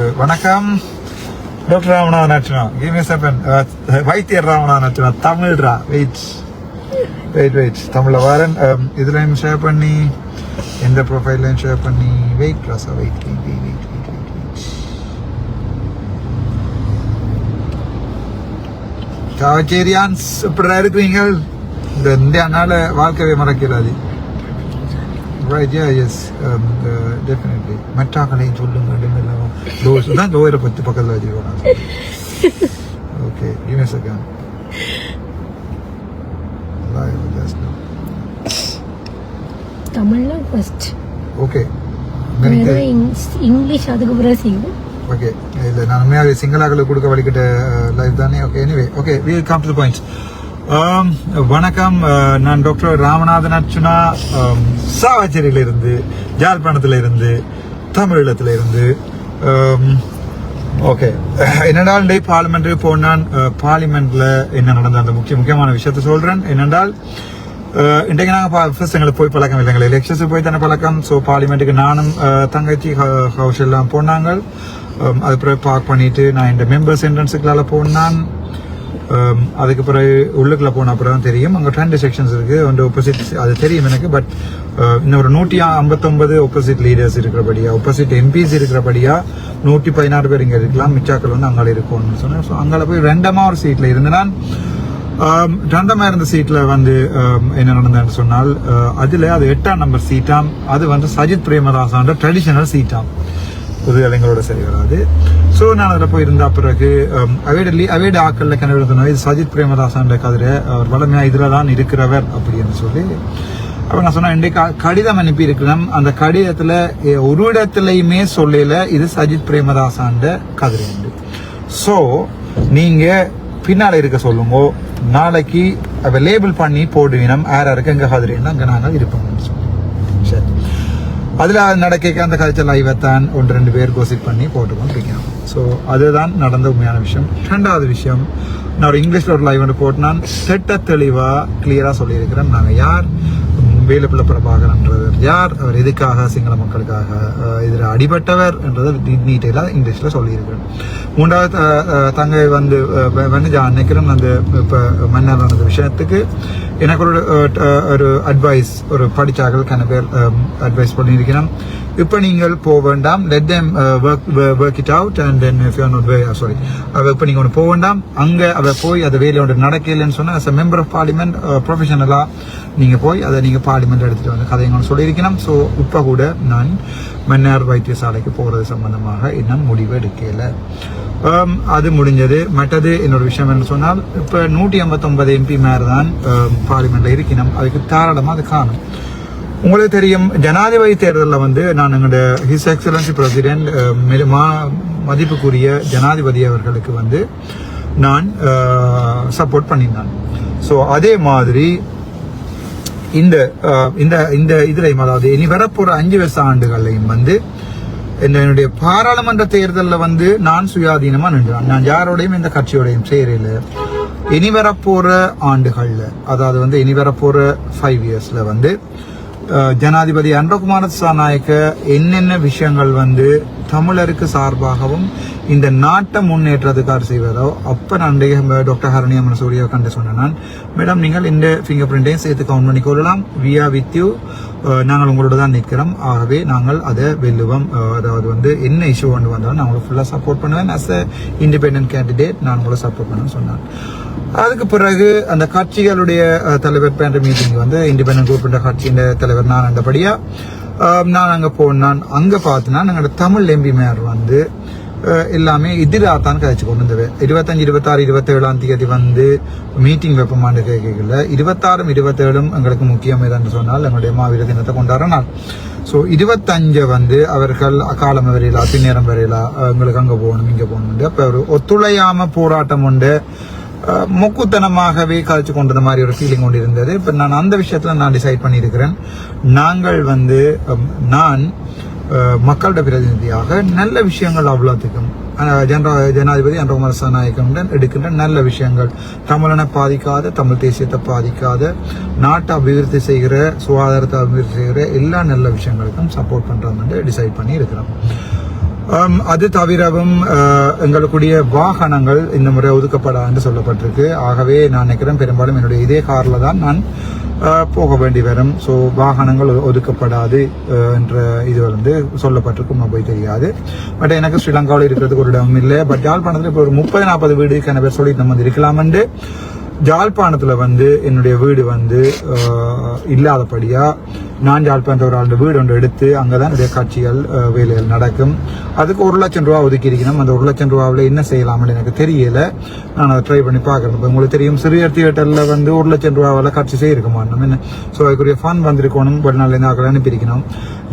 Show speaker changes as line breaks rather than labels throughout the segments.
உண்டு. வணக்கம். Doctor Ramanathan Archana give me செப்பன் வைத்தியர் ராமநாதன் அர்ச்சனா தமிழ்ரா. வெயிட் வெயிட் வெயிட் தமிழில் வரேன். Um, இதுலையும் ஷேர் பண்ணி எந்த ப்ரொஃபைல்லையும் ஷேர் பண்ணி வெயிட் ராசா wait wait wait wait wait wait காவச்சேரியான்ஸ் இப்படி இருக்கிறீங்க இந்த இந்தியானால வாழ்க்கையை மறக்கிறாது. Right, yeah, yes, um, uh, definitely. மெட்டாக்களையும் சொல்லுங்க டோஸ் தான் டோரை பற்றி பக்கத்தில் வச்சுருக்கோம் ஓகே just now.
தமிழ்ல ஃபர்ஸ்ட்
Okay.
இங்கிலீஷ் அதுக்கு பிறகு செய்யுது
ஓகே இல்லை நான் உண்மையாக சிங்களாக்களுக்கு கொடுக்க வழிகிட்ட லைவ் தானே? Okay anyway okay we come to points வணக்கம். நான் டாக்டர் ராமநாதன் அர்ச்சுனா um, சாவச்சேரியிலிருந்து ஜாழ்ப்பாணத்தில் இருந்து இருந்து ஓகே. என்னென்றால் டே பார்லிமெண்ட்டுக்கு போனான் பார்லிமெண்ட்ல என்ன நடந்த அந்த முக்கிய முக்கியமான விஷயத்தை சொல்றேன். என்னென்றால் இன்றைக்கு நாங்கள் ஃபர்ஸ்ட் எங்களுக்கு போய் பழக்கம் இல்லை எங்களுக்கு எலெக்ஷன்ஸுக்கு போய் தானே பழக்கம். ஸோ பார்லிமெண்ட்டுக்கு நானும் தங்கச்சி ஹ- ஹவுஸ் எல்லாம் போனாங்க. அதுக்கப்புறம் அது பிறகு பார்க் பண்ணிட்டு நான் இந்த மெம்பர்ஸ் என்ட்ரன்ஸுக்குள்ளால போனான். Um, அதுக்கு பிறகு உள்ளுக்குள்ள போன அப்புறம் தான் தெரியும். அங்கே ரெண்டு செக்ஷன்ஸ் இருக்கு. ஒன்று ஒப்போசிட் அது தெரியும் எனக்கு பட் uh, இன்னும் ஒரு நூற்றி ஐம்பத்தொன்பது ஒப்போசிட் லீடர்ஸ் இருக்கிறபடியா ஒப்போசிட் எம்பிஸ் இருக்கிறபடியா நூற்றி பதினாறு பேர் இங்கே இருக்கலாம். மிச்சாக்கள் வந்து அங்கால இருக்கும்னு சொன்னேன். ஸோ அங்கால போய் ரெண்டமா ஒரு சீட்டில் இருந்து நான் ரெண்டமா um, இருந்த சீட்ல வந்து um, என்ன நடந்ததுன்னு சொன்னால் அதில் அதுல அது எட்டாம் நம்பர் சீட்டாம் அது வந்து சஜித் பிரேமதாசான்ற ட்ரெடிஷனல் சீட்டாம் புது இளைஞரோட சரி வராது. ஸோ நான் அதில் போயிருந்த பிறகு um, அவைட அவைட ஆக்கள்ல கனவு இது சஜித் பிரேமதாசான்ற கதிரை அவர் வளமையா இதில் தான் இருக்கிறவர் அப்படின்னு சொல்லி அப்ப நான் சொன்னேன் இன்றைக்கு கடிதம் அனுப்பி இருக்கிறேன். அந்த கடிதத்துல ஒரு இடத்துலையுமே சொல்லல இது சஜித் பிரேமதாசான்ற கதிரை உண்டு ஸோ நீங்க பின்னால இருக்க சொல்லுங்க நாளைக்கு அவ லேபிள் பண்ணி போடுவினம் யார் யாருக்கு எங்க கதிரைன்னா அங்க நாங்கள் இருப்போம்னு சொல்லி அதில் நடக்க அந்த கதைச்ச தான் ஒன்று ரெண்டு பேர் கோசிப் பண்ணி போட்டுக்கொண்டிருக்கோம் ஸோ அதுதான் நடந்த உண்மையான விஷயம். ரெண்டாவது விஷயம் நான் ஒரு இங்கிலீஷில் ஒரு லைவ் ஒன்று போட்டினான். திட்ட தெளிவாக கிளியராக சொல்லியிருக்கிறேன். நாங்கள் யார்? வேலுப்பிள்ள பிரபாகரன்றவர் யார்? அவர் எதுக்காக? சிங்கள மக்களுக்காக. இதில் அடிபட்டவர் என்றதை டீட்டெயிலாக இங்கிலீஷ்ல சொல்லியிருக்கிறேன் மூன்றாவது அஹ், தங்கை வந்து வந்து நினைக்கிறேன் அந்த இப்போ மன்னர் நடந்த விஷயத்துக்கு எனக்கு ஒரு அஹ், ஒரு அட்வைஸ் ஒரு படிச்சார்கள் கன பேர் அட்வைஸ் பண்ணியிருக்கிறேன். இப்போ நீங்கள் போக வேண்டாம். Let them work work it out and then if you not sorry அவள் இப்போ நீங்கள் ஒன்று போக வேண்டாம். அங்கே அவள் போய் அது வேலை ஒன்று நடக்கலைன்னு சொன்னால் as a member of parliament ப்ரொஃபஷனலாக நீங்கள் போய் அதை நீங்கள் பார்லிமெண்ட் எடுத்துகிட்டு வந்து கதை ஒன்று சொல்லியிருக்கணும். ஸோ இப்போ கூட நான் மன்னார் வைத்தியசாலைக்கு போகிறது சம்பந்தமாக இன்னும் முடிவு எடுக்கல. Um, அது முடிஞ்சது. மற்றது என்னோட விஷயம் என்ன சொன்னால் இப்போ நூற்றி ஐம்பத்தொன்பது எம்பி மேர் தான் um, பார்லிமெண்ட்டில் இருக்கணும். அதுக்கு தாராளமாக அது காணும். உங்களுக்கு தெரியும் ஜனாதிபதி தேர்தலில் வந்து நான் எங்களுடைய ஹிஸ் எக்ஸலன்சி பிரசிடென்ட் மதிப்புக்குரிய ஜனாதிபதி அவர்களுக்கு வந்து நான் சப்போர்ட் பண்ணியிருந்தேன். ஸோ அதே மாதிரி இந்த இந்த இந்த இதுலையும் அதாவது இனி வரப்போகிற அஞ்சு வருஷ ஆண்டுகள்லையும் வந்து என்னுடைய பாராளுமன்ற தேர்தலில் வந்து நான் சுயாதீனமாக நின்றான். நான் யாரோடையும் இந்த கட்சியோடையும் சேரல. இனி வரப்போகிற ஆண்டுகளில் அதாவது வந்து இனி வரப்போகிற ஃபைவ் இயர்ஸில் வந்து ஜனாதிபதி அன்றகுமார சாநாயக்க என்னென்ன விஷயங்கள் வந்து தமிழருக்கு சார்பாகவும் இந்த நாட்டை முன்னேற்றத்துக்காக செய்வதோ அப்ப நான் டாக்டர் டாக்டர் ஹரணியம்மன் சூர்யா கண்டு சொன்னேன் நான். மேடம் நீங்கள் இந்த ஃபிங்கர் பிரிண்டையும் சேர்த்து கவுண்ட் பண்ணி கொள்ளலாம் வி வித் யூ நாங்கள் உங்களோட தான் நிற்கிறோம் ஆகவே நாங்கள் அதை வெல்லுவோம். அதாவது வந்து என்ன இஷ்யூ ஒன்று வந்தாலும் நான் உங்களை ஃபுல்லாக சப்போர்ட் பண்ணுவேன். அஸ் அ இண்டிபெண்ட் கேண்டிடேட் நான் உங்களை சப்போர்ட் பண்ணுவேன்னு சொன்னான் அதுக்கு பிறகு அந்த கட்சிகளுடைய தலைவர் பேண்ட மீட்டிங் வந்து இண்டிபெண்டன்ட் குரூப் கட்சியின் தலைவர் நான் அந்தபடியாக நான் அங்கே போனான். அங்கே பார்த்தினா எங்களோட தமிழ் எம்பி மேயர் வந்து எல்லாமே எல்லாமே எதிராத்தான் கதைச்சு கொண்டு வந்தது இருபத்தஞ்சு இருபத்தாறு இருபத்தேழாம் தேதி வந்து மீட்டிங் வெப்பமான கேட்கல இருபத்தாறும் இருபத்தேழும் எங்களுக்கு முக்கியம் எதுன்னு சொன்னால் எங்களுடைய மாவீர தினத்தை கொண்டாடுற நாள் ஸோ இருபத்தஞ்சை வந்து அவர்கள் அக்காலம் வரையிலா பின்னேரம் வரையிலா எங்களுக்கு அங்கே போகணும் இங்கே போகணும் அப்போ ஒரு ஒத்துழையாம போராட்டம் உண்டு மூக்குத்தனமாகவே மொக்குத்தனமாகவே கழிச்சு கொண்டது மாதிரி ஒரு ஃபீலிங் கொண்டு இருந்தது இப்போ நான் அந்த விஷயத்தில் நான் டிசைட் பண்ணியிருக்கிறேன் நாங்கள் வந்து நான் மக்களோட பிரதிநிதியாக நல்ல விஷயங்கள் அவ்வளோத்துக்கும். அஹ், ஜனாதிபதி அன்றகுமார சனாயகமுடன் எடுக்கின்ற நல்ல விஷயங்கள். தமிழனை பாதிக்காத தமிழ் தேசியத்தை பாதிக்காத நாட்டை அபிவிருத்தி செய்கிற சுகாதாரத்தை அபிவிருத்தி செய்கிற எல்லா நல்ல விஷயங்களுக்கும் சப்போர்ட் பண்றோம் டிசைட் பண்ணி இருக்கிறோம் அது தவிரவும் எங்களுக்குடைய வாகனங்கள் இந்த முறை ஒதுக்கப்படாது சொல்லப்பட்டிருக்கு. ஆகவே நான் நினைக்கிறேன் பெரும்பாலும் என்னுடைய இதே காரில் தான் நான் போக வேண்டி வரும் ஸோ வாகனங்கள் ஒ- ஒதுக்கப்படாது என்ற இது வந்து சொல்லப்பட்டிருக்கும் நம்ம போய் தெரியாது பட் எனக்கு ஸ்ரீலங்காவில் இருக்கிறதுக்கு ஒரு இடம் இல்லை பட் யாழ்ப்பாணத்தில் இப்போ ஒரு முப்பது நாற்பது வீடு கன பேர் சொல்லி நம்ம வந்து இருக்கலாமென்று ஜாழ்ப்பாணத்தில் வந்து என்னுடைய வீடு வந்து இல்லாதபடியாக இல்லாதபடியா நான் ஜாழ்ப்பாணத்தில் ஒரு ஆண்டு வீடு ஒன்று எடுத்து அங்கே தான் என்னுடைய காட்சிகள் வேலைகள் நடக்கும். அதுக்கு ஒரு லட்சம் ரூபா ஒதுக்கி இருக்கணும் அந்த ஒரு லட்சம் ரூபாவில் என்ன செய்யலாம்னு எனக்கு தெரியல. நான் அதை ட்ரை பண்ணி பார்க்குறேன். இப்போ உங்களுக்கு தெரியும் சிறியர் தியேட்டரில் வந்து ஒரு லட்சம் ரூபாவில் காட்சி செய்யிருக்க மாட்டோம். என்ன? ஸோ அதுக்குரிய ஃபண்ட் வந்திருக்கணும். வெளிநாட்டிலேருந்து ஆக்கள் அனுப்பியிருக்கணும்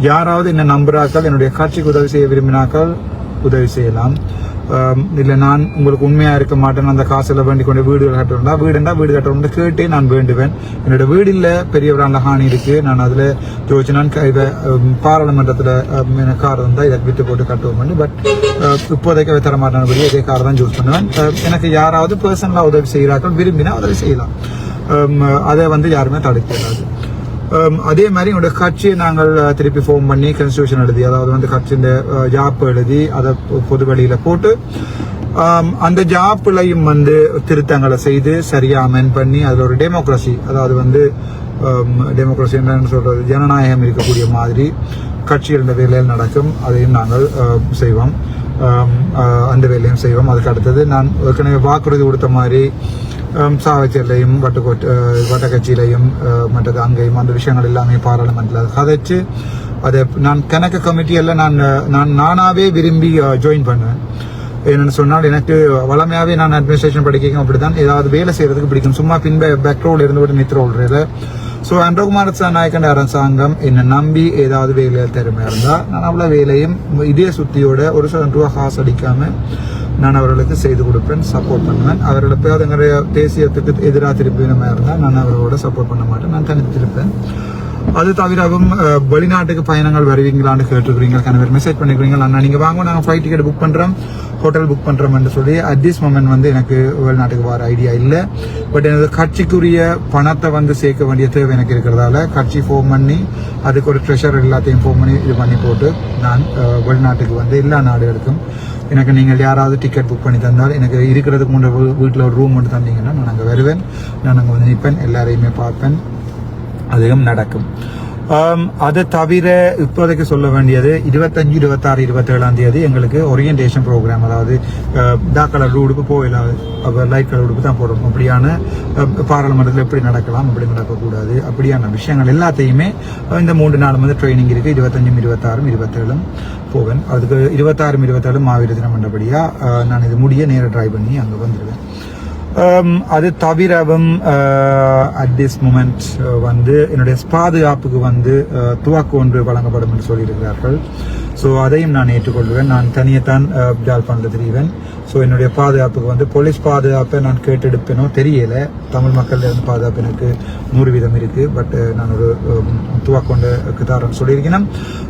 யாராவது என்ன நம்புறாக்கள் என்னுடைய காட்சிக்கு உதவி செய்ய விரும்பினாக்கள் உதவி செய்யலாம். இல்லை நான் உங்களுக்கு உண்மையாக இருக்க மாட்டேன் அந்த காசில் வேண்டி கொண்டு வீடு கட்டணும்டா வீடுண்டா வீடு கட்டணும்னு கேட்டே நான் வேண்டுவேன். என்னோட வீடு இல்லை பெரிய ஒரு ஹானி இருக்கு. நான் அதில் ஜோதிச்சு நான் இதை பாராளுமன்றத்தில் எனக்கு கார் இருந்தா இதை விட்டு போட்டு கட்டுவோம் பட் இப்போதைக்கு அவை தர மாட்டேன் இதே கார் தான் சூஸ் பண்ணுவேன். எனக்கு யாராவது பர்சனலாக உதவி செய்கிறார்கள் விரும்பினா உதவி செய்யலாம். அதை வந்து யாருமே தடுக்கிறாது Um, அதே மாதிரி என்னோட கட்சியை நாங்கள் uh, திருப்பி ஃபோம் பண்ணி கன்ஸ்டியூஷன் எழுதி அதாவது வந்து கட்சியின் ஜாப் uh, எழுதி அதை பொ- பொது வழியில போட்டு um, அந்த ஜாப்லையும் வந்து திருத்தங்களை செய்து சரியா அமெண்ட் பண்ணி அதுல ஒரு டெமோக்ரஸி அதாவது வந்து um, டெமோக்ரஸி என்னன்னு சொல்றது ஜனநாயகம் இருக்கக்கூடிய மாதிரி கட்சிகள் வேலையில் நடக்கும் அதையும் நாங்கள் uh, செய்வோம். அந்த வேலையும் செய்வோம். அதுக்கு அடுத்தது நான் ஏற்கனவே வாக்குறுதி கொடுத்த மாதிரி சாவச்சேரிலையும் வட்டக்கோட் வட்டக்கட்சியிலையும் மற்றது அங்கேயும் அந்த விஷயங்கள் எல்லாமே பாராளுமன்றத்தில் கதைச்சு அதை நான் கணக்கு கமிட்டியெல்லாம் நான் நான் நானாவே விரும்பி ஜாயின் பண்ணுவேன். என்னென்னு சொன்னால் எனக்கு வளமையாகவே நான் அட்மினிஸ்ட்ரேஷன் படிக்க அப்படிதான் ஏதாவது வேலை செய்யறதுக்கு பிடிக்கும். சும்மா பின்பே பேக் ரோல் இருந்து விட நித்திர ஓடுறது ஸோ அன்றகுமார நாயக்கண்ட அரசாங்கம் என்னை நம்பி ஏதாவது வேலையில் திறமையாக இருந்தால் நான் அவ்வளோ வேலையும் இதே சுத்தியோட ஒரு சில ரூபா காசு அடிக்காம நான் அவர்களுக்கு செய்து கொடுப்பேன் சப்போர்ட் பண்ணுவேன் அவர்களை போய் எங்களுடைய தேசியத்துக்கு எதிராக திருப்பினமாக இருந்தால் நான் அவர்களோட சப்போர்ட் பண்ண மாட்டேன் நான் தனித்திருப்பேன் அது தவிரவும் வெளிநாட்டுக்கு பயணங்கள் வருவீங்களான்னு கேட்டுருக்கிறீங்க கணவர் மெசேஜ் பண்ணிக்கிறீங்க அண்ணா நீங்க வாங்க நாங்கள் ஃப்ளைட் டிக்கெட் புக் பண்றோம் ஹோட்டல் புக் பண்ணுறோம்னு சொல்லி அட் திஸ் மொமெண்ட் வந்து எனக்கு வெளிநாட்டுக்கு வர ஐடியா இல்லை. பட் எனது கட்சிக்குரிய பணத்தை வந்து சேர்க்க வேண்டிய தேவை எனக்கு இருக்கிறதால கட்சி ஃபோன் பண்ணி அதுக்கு ஒரு ட்ரெஷர் எல்லாத்தையும் ஃபோன் பண்ணி இது பண்ணி போட்டு நான் வெளிநாட்டுக்கு வந்து எல்லா நாடுகளுக்கும் எனக்கு நீங்கள் யாராவது டிக்கெட் புக் பண்ணி தந்தால் எனக்கு இருக்கிறதுக்கு முன்னாடி வீட்டில் ஒரு ரூம் மட்டும் தந்தீங்கன்னா நான் அங்கே வருவேன். நான் அங்கே வந்து நிற்பேன் எல்லாரையுமே பார்ப்பேன். அதிகம் நடக்கும் அதை அது தவிர இப்போதைக்கு சொல்ல வேண்டியது இருபத்தஞ்சு இருபத்தாறு இருபத்தேழாம் தேதி எங்களுக்கு ஓரியன்டேஷன் ப்ரோக்ராம் அதாவது டாக் கலர் உடுப்பு போயிடலாம் அப்போ லைட் கலர் உடுப்பு தான் போடணும் அப்படியான பாராளுமன்றத்தில் எப்படி நடக்கலாம் எப்படி நடக்கக்கூடாது அப்படியான விஷயங்கள் எல்லாத்தையுமே இந்த மூன்று நாள் வந்து ட்ரைனிங் இருக்குது இருபத்தஞ்சும் இருபத்தாறும் இருபத்தேழும் போவேன் அதுக்கு இருபத்தாறும் இருபத்தேழும் மாவீர தினம் பண்ணபடியா நான் இது முடிய நேராக ட்ரை பண்ணி அங்கே வந்துடுவேன் Um, அது தவிரவும் அட் திஸ் மூமெண்ட் வந்து என்னுடைய பாதுகாப்புக்கு வந்து uh, துவாக்கு ஒன்று வழங்கப்படும் என்று சொல்லியிருக்கிறார்கள். ஸோ அதையும் நான் ஏற்றுக்கொள்வேன். நான் தனியத்தான் ஜாழ்ப்பாணத்தில் தெரிவேன். ஸோ என்னுடைய பாதுகாப்புக்கு வந்து போலீஸ் பாதுகாப்பை நான் கேட்டெடுப்பேனோ தெரியல. தமிழ் மக்கள் இருந்து பாதுகாப்பு எனக்கு நூறு வீதம் இருக்கு. பட் நான் ஒரு um, துவாக்கொண்டு தாரன்னு சொல்லியிருக்கேன்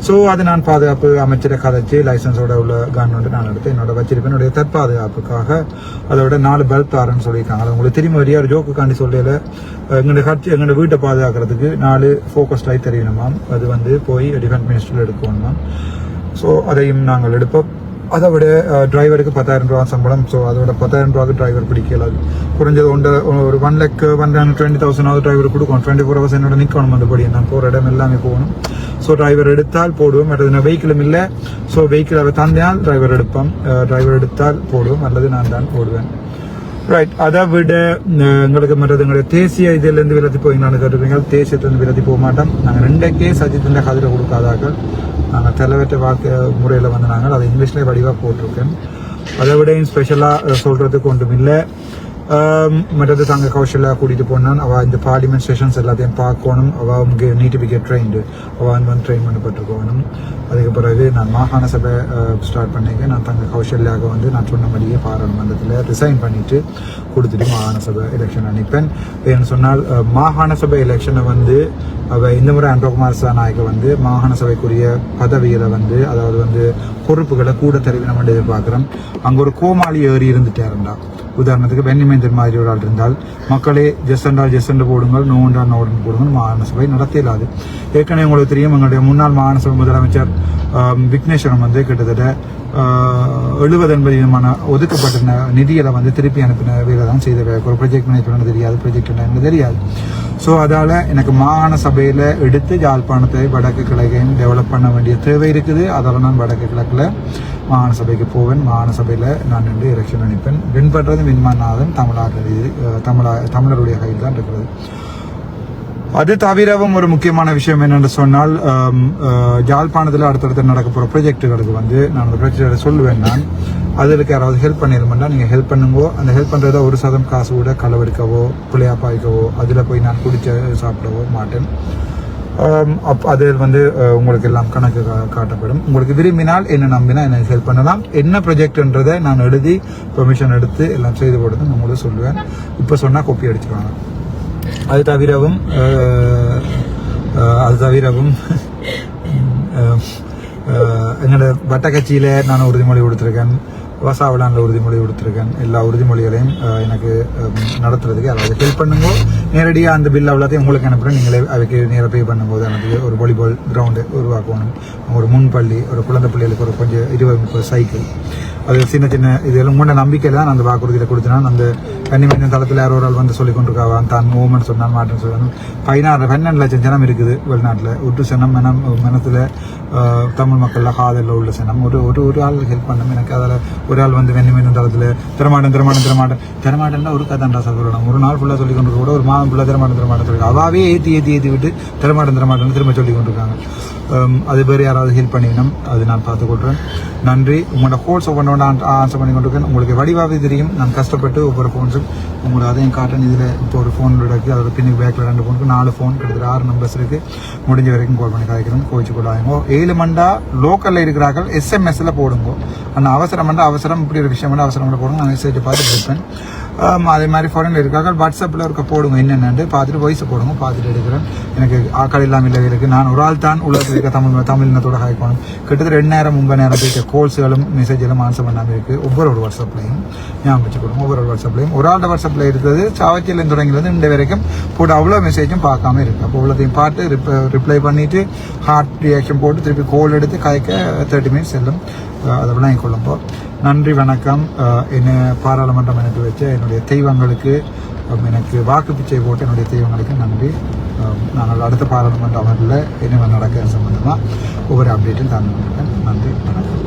ஸோ அது நான் பாதுகாப்பு அமைச்சரை கதைச்சு லைசன்ஸோட உள்ள கன் வந்து நான் எடுத்து என்னோட வச்சிருப்பேன். என்னுடைய தற்பாதுகாப்புக்காக அதோட நாலு பல்ப் தாரன்னு சொல்லியிருக்காங்க. அது உங்களுக்கு திரும்ப வரியா ஒரு ஜோக்குக்காண்டி சொல்லல. எங்களோட கட்சி எங்களோட வீட்டை பாதுகாக்கிறதுக்கு நாலு ஃபோக்கஸ் லைட் தெரியணுமாம் அது வந்து போய் டிஃபென்ஸ் மினிஸ்டரில் எடுக்கணுமாம் ஸோ அதையும் நாங்கள் எடுப்போம். அதை விட டிரைவருக்கு பத்தாயிரம் ரூபா சம்பளம். ஸோ அதோட பத்தாயிரம் ரூபாய்க்கு டிரைவர் பிடிக்கல குறைஞ்சது ஒன்று ஒரு one lakh one twenty thousand driver கொடுக்கும் டுவெண்ட்டி ஃபோர் ஹவர்ஸ் என்னோட நிற்கணும் அந்தபடி நான் போகிற இடம் எல்லாமே போகணும். ஸோ டிரைவர் எடுத்தால் போடுவோம். அல்லது நான் வெஹிக்கிளும் இல்லை. ஸோ வெஹிக்கிள் அவர் தந்தையால் டிரைவர் எடுப்போம். டிரைவர் எடுத்தால் போடுவோம். அல்லது நான் தான் போடுவேன். ரைட் அதை விட எங்களுக்கு மற்றது எங்களுடைய தேசிய இதிலிருந்து விலத்தி போய் நான் கேட்டுருப்பீங்க. தேசியத்திலிருந்து விலத்தி போக மாட்டோம். நாங்கள் ரெண்டுக்கே சஜித்தின் கதிரை கொடுக்காதாக்கள். நாங்கள் தலைவற்ற வாக்கு முறையில் வந்து நாங்கள் அதை இங்கிலீஷ்லேயே வடிவாக போட்டிருக்கேன் அதை விட ஸ்பெஷலாக சொல்கிறதுக்கு ஒன்றும் இல்லை. மற்றது தங்க கௌஷலா கூட்டிட்டு போனான் அவ இந்த பார்லிமெண்ட் செஷன்ஸ் எல்லாத்தையும் பார்க்கணும் அவங்க நீட்டு ட்ரெயின்டு அவன் வந்து ட்ரெயின் பண்ணப்பட்டிருக்கணும் அதுக்கு பிறகு நான் மாகாண சபை ஸ்டார்ட் பண்ணிக்க நான் தங்க கௌஷல்யாக வந்து நான் சொன்ன மாதிரியே பாராளுமன்றத்தில் ரிசைன் பண்ணிட்டு கொடுத்துட்டு மாகாண சபை எலெக்ஷன் அனுப்பேன் ஏன்னு சொன்னால் மாகாண சபை எலெக்ஷனை வந்து அவள் இந்த முறை அன்றகுமார் சாநாயக வந்து மாகாண சபைக்குரிய பதவியில் வந்து அதாவது வந்து பொறுப்புகளை கூட தெரிவிக்கணும் எதிர்பார்க்குறோம் அங்கே ஒரு கோமாளி ஏறி இருந்தா உதாரணத்துக்கு பென்னிமேந்தர் மாதிரி ஒரு ஆள் இருந்தால் மக்களே ஜெஸ் என்றால் போடுங்கள் நோ நோடன் போடுங்கள் மாகாண சபை நடத்த ஏற்கனவே உங்களுக்கு தெரியும் எங்களுடைய முன்னாள் மாகாண சபை முதலமைச்சர் விக்னேஸ்வரன் வந்து கிட்டத்தட்ட எழுபது எண்பது விதமான ஒதுக்கப்பட்ட நிதிகளை வந்து திருப்பி அனுப்பின வேலை தான் செய்த ஒரு ப்ரொஜெக்ட் மேனேஜ்மெண்ட் தெரியாது ப்ரொஜெக்ட் என்ன தெரியாது. ஸோ அதால் எனக்கு மாகாண சபையில் எடுத்து யாழ்ப்பாணத்தை வடக்கு கிழக்கையும் டெவலப் பண்ண வேண்டிய தேவை இருக்குது. அதால் நான் வடக்கு கிழக்கில் மாகாண சபைக்கு போவேன். மாகாண சபையில் நான் நின்று எலெக்ஷன் அனுப்பேன் வின் பண்ணுறது வின்மாநாதன் தமிழ்நாட்டில் தமிழா தமிழருடைய கையில் தான் இருக்கிறது. அது தவிரவும் ஒரு முக்கியமான விஷயம் என்னென்று சொன்னால் ஜாழ்ப்பாணத்தில் யாழ்ப்பாணத்தில் அடுத்தடுத்து நடக்க போகிற ப்ரொஜெக்டுகளுக்கு வந்து நான் அந்த ப்ரொஜெக்டை சொல்லுவேன் நான். அதுக்கு யாராவது ஹெல்ப் பண்ணிருமெண்டா நீங்கள் ஹெல்ப் பண்ணுங்கோ. அந்த ஹெல்ப் பண்ணுறத ஒரு சதம் காசு கூட களவெடுக்கவோ புளியா பாய்க்கவோ அதில் போய் நான் குடிச்ச சாப்பிடவோ மாட்டேன். அப் அது வந்து உங்களுக்கு எல்லாம் கணக்கு கா- காட்டப்படும். உங்களுக்கு விரும்பினால் என்ன நம்பினா என்ன ஹெல்ப் பண்ணலாம். என்ன ப்ரொஜெக்ட்ன்றதை நான் எழுதி பெர்மிஷன் எடுத்து எல்லாம் செய்து போடுறது நான் உங்களுக்கு சொல்லுவேன். இப்போ சொன்னால் கொப்பி அடிச்சுருவாங்க அது தவிரவும் அது தவிரவும் என்னோட வட்ட கட்சியில் நான் உறுதிமொழி கொடுத்துருக்கேன். வசாவிலானில் உறுதிமொழி கொடுத்துருக்கேன். எல்லா உறுதிமொழிகளையும் எனக்கு நடத்துறதுக்கு அதாவது ஹெல்ப் பண்ணுங்க. நேரடியாக அந்த பில் அவ்வளோத்தையும் உங்களுக்கு அனுப்புகிறேன் நீங்களே அதுக்கு நேராக பே பண்ணும்போது எனக்கு ஒரு வாலிபால் கிரவுண்டு உருவாக்கணும். ஒரு முன்பள்ளி ஒரு குழந்தை பிள்ளைகளுக்கு ஒரு கொஞ்சம் இருபது முப்பது சைக்கிள் அது சின்ன சின்ன இதெல்லாம் உங்களோட நம்பிக்கையில் தான் நான் அந்த வாக்குறுதியில் கொடுத்தேன். அந்த கன்னிமேனியம் தளத்தில் யாரோ ஒரு ஆள் வந்து சொல்லி கொண்டிருக்காவான் தான் ஓமன் சொன்னான் மாட்டேன்னு சொன்னான். பதினாறு பன்னெண்டு லட்சம் ஜனம் இருக்குது வெளிநாட்டில். ஒட்டு சனம் மனம் மனத்தில் தமிழ் மக்களில் காதலில் உள்ள சனம் ஒரு ஒரு ஒரு ஆள் ஹெல்ப் பண்ணும் எனக்கு அதில் ஒரு ஆள் வந்து வெண்ணிமேனியம் தளத்தில் திறமாட்டம் திறமாட்டம் திறமாட்டம். திறமாட்டம்னா ஒரு கதாண்டா சொல்லணும் ஒரு நாள் ஃபுல்லாக சொல்லி கொண்டு கூட ஒரு மாதம் ஃபுல்லாக திறமாட்டம் திறமாட்டம் சொல்லி அவாவே ஏற்றி ஏற்றி ஏற்றி விட்டு திறமாட்டம் திறமாட்டம்னு திரும்ப சொல்லி கொண்டிருக்காங்க அது பேர் யாராவது ஹெல்ப் பண்ணிக்கணும் அது நான் பார்த்துக்கொள்கிறேன் நன்றி. உங்களோட ஹோல்ஸ் ஒவ்வொன்றோட ஆன்சர் பண்ணி கொண்டிருக்கேன் உங்களுக்கு வடிவாகவே தெரியும். நான் கஷ்டப்பட்டு ஒவ்வொரு ஃபோன்ஸும் உங்களுக்கு அதையும் காட்டன் இதில் இப்போ ஒரு ஃபோன் இருக்குது அதோட பின்னுக்கு பேக்கில் ரெண்டு ஃபோனுக்கு நாலு ஃபோன் கிட்டத்தட்ட ஆறு நம்பர்ஸ் இருக்குது முடிஞ்ச வரைக்கும் கால் பண்ணி காய்க்கிறோம் கோச்சு கொள்ளாங்க ஏழு மண்டா லோக்கலில் இருக்கிறார்கள். எஸ்எம்எஸ்ஸில் போடுங்க. ஆனால் அவசரம் மண்டா அவசரம். இப்படி ஒரு விஷயம் மண்டா அவசரம் போடுங்க. நான் மெசேஜ் பார்த்துட்டு இருப்பேன் அதே மாதிரி ஃபாரினில் இருக்கார்கள் வாட்ஸ்அப்பில் இருக்க போடுங்க என்னென்னு பார்த்துட்டு வாய்ஸ் போடுங்க பார்த்துட்டு எடுக்கிறேன். எனக்கு ஆக்கள் இல்லாமல் இல்லை இருக்குது நான் ஒரு ஆள் தான் உலகத்தில் இருக்க தமிழ் தமிழினத்தோட ஹாய்க்கணும் கிட்டத்தட்ட ரெண்டு நேரம் முன்பு நேரம் போயிட்டு கோல்ஸுகளும் மெசேஜெல்லாம் ஆன்சர் பண்ணாமல் இருக்குது ஒவ்வொரு ஒரு வாட்ஸ்அப்லையும் ஞாபகம் வச்சு கொடுங்க ஒவ்வொரு ஒரு வாட்ஸ்அப்லையும் ஒரு ஆள் வாட்ஸ்அப்பில் இருக்கிறது சாவத்தியில் தொடங்கிலேருந்து இந்த வரைக்கும் போட்டு அவ்வளோ மெசேஜும் பார்க்காம இருக்குது அப்போ அவ்வளோத்தையும் பார்த்து ரிப்ளை பண்ணிவிட்டு ஹார்ட் ரியாக்ஷன் போட்டு திருப்பி கோல் எடுத்து காய்க்க தேர்ட்டி மினிட்ஸ் செல்லும். அதை விளங்கிக் கொள்ளும்போது நன்றி வணக்கம். என்ன பாராளுமன்றம் எனக்கு வச்ச என்னுடைய தெய்வங்களுக்கு எனக்கு வாக்கு பிச்சை போட்டு என்னுடைய தெய்வங்களுக்கு நன்றி. நாங்கள் அடுத்த பாராளுமன்ற அமர்வில் என்ன நடக்கிற சம்பந்தமாக ஒவ்வொரு அப்டேட்டும் தந்து நன்றி வணக்கம்.